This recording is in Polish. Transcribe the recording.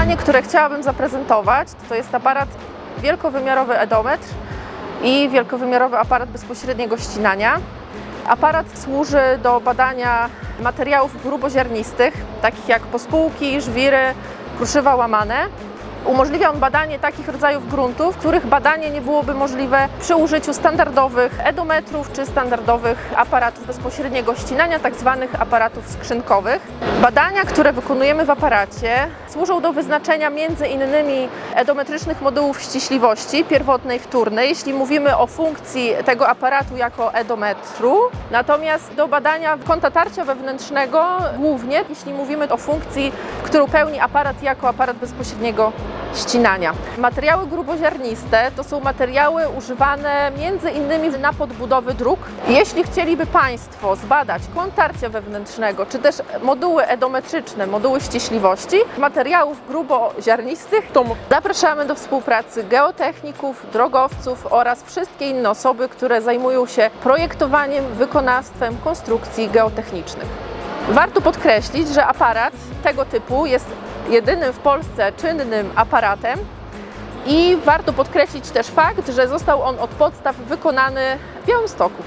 które chciałabym zaprezentować, to jest aparat wielkowymiarowy edometr i wielkowymiarowy aparat bezpośredniego ścinania. Aparat służy do badania materiałów gruboziarnistych, takich jak pospółki, żwiry, kruszywa łamane. Umożliwia on badanie takich rodzajów gruntów, których badanie nie byłoby możliwe przy użyciu standardowych edometrów czy standardowych aparatów bezpośredniego ścinania, tak zwanych aparatów skrzynkowych. Badania, które wykonujemy w aparacie, służą do wyznaczenia między innymi edometrycznych modułów ściśliwości pierwotnej, wtórnej, jeśli mówimy o funkcji tego aparatu jako edometru, natomiast do badania kąta tarcia wewnętrznego głównie, jeśli mówimy o funkcji, którą pełni aparat jako aparat bezpośredniego ścinania. Materiały gruboziarniste to są materiały używane między innymi na podbudowy dróg. Jeśli chcieliby Państwo zbadać kąt wewnętrznego, czy też moduły edometryczne, moduły ściśliwości materiałów gruboziarnistych, to zapraszamy do współpracy geotechników, drogowców oraz wszystkie inne osoby, które zajmują się projektowaniem, wykonawstwem konstrukcji geotechnicznych. Warto podkreślić, że aparat tego typu jest jedynym w Polsce czynnym aparatem i warto podkreślić też fakt, że został on od podstaw wykonany w Białymstoku.